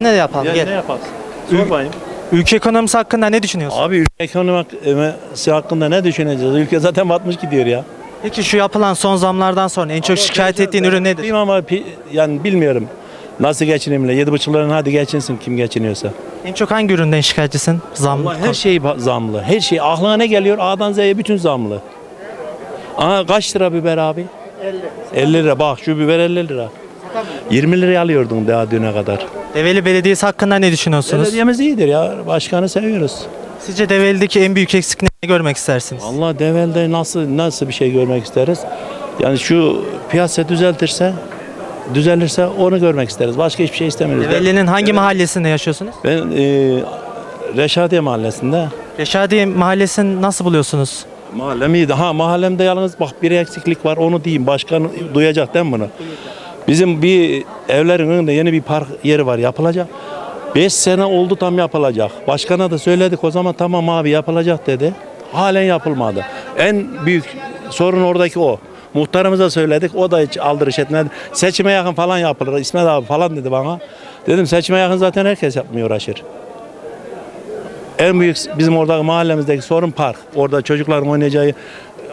Ne yapalım? Ya Gel. ne yaparsın? Sor bakayım. Ülke ekonomisi hakkında ne düşünüyorsun? Abi ülke ekonomisi hakkında ne düşüneceğiz? Ülke zaten batmış gidiyor ya. Peki şu yapılan son zamlardan sonra en çok şikayet ettiğin ürün nedir? Bilmem ama pi- yani bilmiyorum. Nasıl geçinimle? Yedi buçukların hadi geçinsin kim geçiniyorsa. En çok hangi üründen şikayetçisin? Zam. Allah her şey ba- zamlı. Her şey aklına ne geliyor? A'dan Z'ye bütün zamlı. Aha kaç lira biber abi? 50. 50 lira. Bak şu biber 50 lira. 20 liraya alıyordun daha düne kadar. Develi Belediyesi hakkında ne düşünüyorsunuz? Belediyemiz iyidir ya. Başkanı seviyoruz. Sizce Develi'deki en büyük eksik ne görmek istersiniz? Allah develde nasıl nasıl bir şey görmek isteriz? Yani şu piyasa düzeltirse, düzelirse onu görmek isteriz. Başka hiçbir şey istemiyoruz. Develi'nin hangi mahallesinde yaşıyorsunuz? Ben e, Reşadiye Mahallesi'nde. Reşadiye mahallesini nasıl buluyorsunuz? Mahallem iyiydi. Ha mahallemde yalnız bak bir eksiklik var onu diyeyim. Başkan duyacak değil mi bunu? Bizim bir evlerin önünde yeni bir park yeri var yapılacak. 5 sene oldu tam yapılacak. Başkana da söyledik o zaman tamam abi yapılacak dedi. Halen yapılmadı. En büyük sorun oradaki o. Muhtarımıza söyledik o da hiç aldırış etmedi. Seçime yakın falan yapılır İsmet abi falan dedi bana. Dedim seçime yakın zaten herkes yapmıyor uğraşır. En büyük bizim orada mahallemizdeki sorun park. Orada çocukların oynayacağı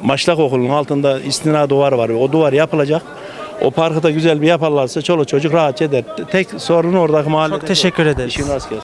Maçlak Okulu'nun altında istina duvarı var. O duvar yapılacak. O parkı da güzel bir yaparlarsa çoluk çocuk rahatça eder. Tek sorun oradaki mahalle. Çok teşekkür ederiz. İşin rast gelsin.